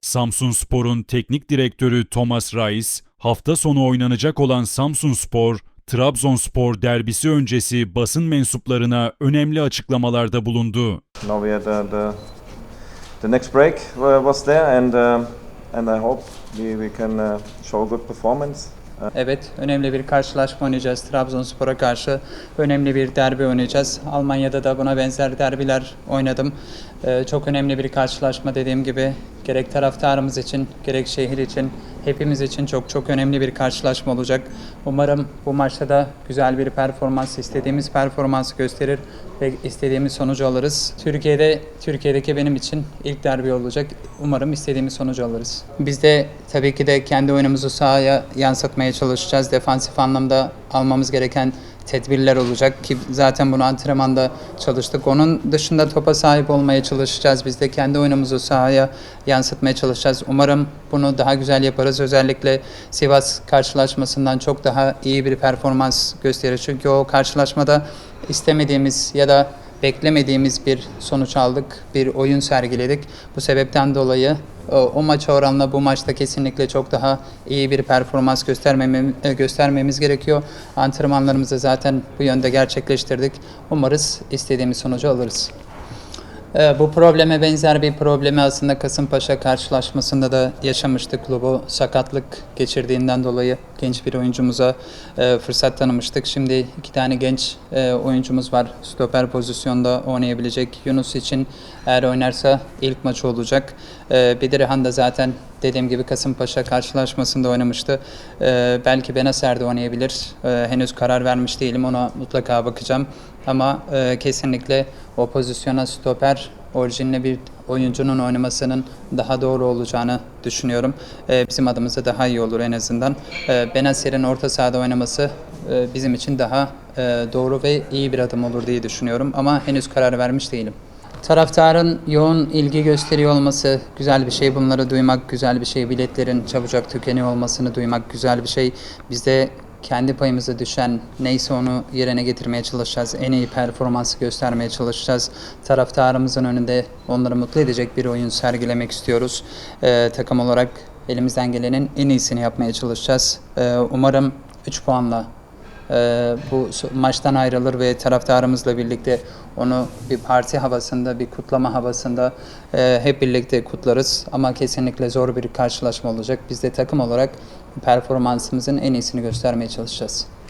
Samsun Spor'un teknik direktörü Thomas Reis, hafta sonu oynanacak olan Samsun Spor, Trabzonspor derbisi öncesi basın mensuplarına önemli açıklamalarda bulundu. Now we had uh, the the next break uh, was there, and um, and I hope we, we can uh, show good performance. Evet, önemli bir karşılaşma oynayacağız. Trabzonspor'a karşı önemli bir derbi oynayacağız. Almanya'da da buna benzer derbiler oynadım. Ee, çok önemli bir karşılaşma dediğim gibi. Gerek taraftarımız için, gerek şehir için, hepimiz için çok çok önemli bir karşılaşma olacak. Umarım bu maçta da güzel bir performans, istediğimiz performansı gösterir ve istediğimiz sonucu alırız. Türkiye'de, Türkiye'deki benim için ilk derbi olacak. Umarım istediğimiz sonucu alırız. Biz de tabii ki de kendi oyunumuzu sahaya yansıtmaya çalışacağız. Defansif anlamda almamız gereken tedbirler olacak ki zaten bunu antrenmanda çalıştık. Onun dışında topa sahip olmaya çalışacağız. Biz de kendi oyunumuzu sahaya yansıtmaya çalışacağız. Umarım bunu daha güzel yaparız. Özellikle Sivas karşılaşmasından çok daha iyi bir performans gösterir. Çünkü o karşılaşmada istemediğimiz ya da beklemediğimiz bir sonuç aldık, bir oyun sergiledik. Bu sebepten dolayı o, o maça oranla bu maçta kesinlikle çok daha iyi bir performans göstermemi, e, göstermemiz gerekiyor. Antrenmanlarımızı zaten bu yönde gerçekleştirdik. Umarız istediğimiz sonucu alırız. Ee, Bu probleme benzer bir problemi aslında Kasımpaşa karşılaşmasında da yaşamıştık. Lobo sakatlık geçirdiğinden dolayı genç bir oyuncumuza e, fırsat tanımıştık. Şimdi iki tane genç e, oyuncumuz var. Stoper pozisyonda oynayabilecek. Yunus için eğer oynarsa ilk maçı olacak. E, Bedirhan da zaten dediğim gibi Kasımpaşa karşılaşmasında oynamıştı. Belki Benaser de oynayabilir. Henüz karar vermiş değilim. Ona mutlaka bakacağım. Ama kesinlikle o pozisyona stoper orijinli bir oyuncunun oynamasının daha doğru olacağını düşünüyorum. E, bizim adımıza daha iyi olur en azından. E, orta sahada oynaması e, bizim için daha e, doğru ve iyi bir adım olur diye düşünüyorum. Ama henüz karar vermiş değilim. Taraftarın yoğun ilgi gösteriyor olması güzel bir şey. Bunları duymak güzel bir şey. Biletlerin çabucak tükeniyor olmasını duymak güzel bir şey. Biz de kendi payımıza düşen neyse onu yerine getirmeye çalışacağız. En iyi performansı göstermeye çalışacağız. Taraftarımızın önünde onları mutlu edecek bir oyun sergilemek istiyoruz. Ee, takım olarak elimizden gelenin en iyisini yapmaya çalışacağız. Ee, umarım 3 puanla ee, bu maçtan ayrılır ve taraftarımızla birlikte onu bir parti havasında, bir kutlama havasında e, hep birlikte kutlarız. Ama kesinlikle zor bir karşılaşma olacak. Biz de takım olarak performansımızın en iyisini göstermeye çalışacağız.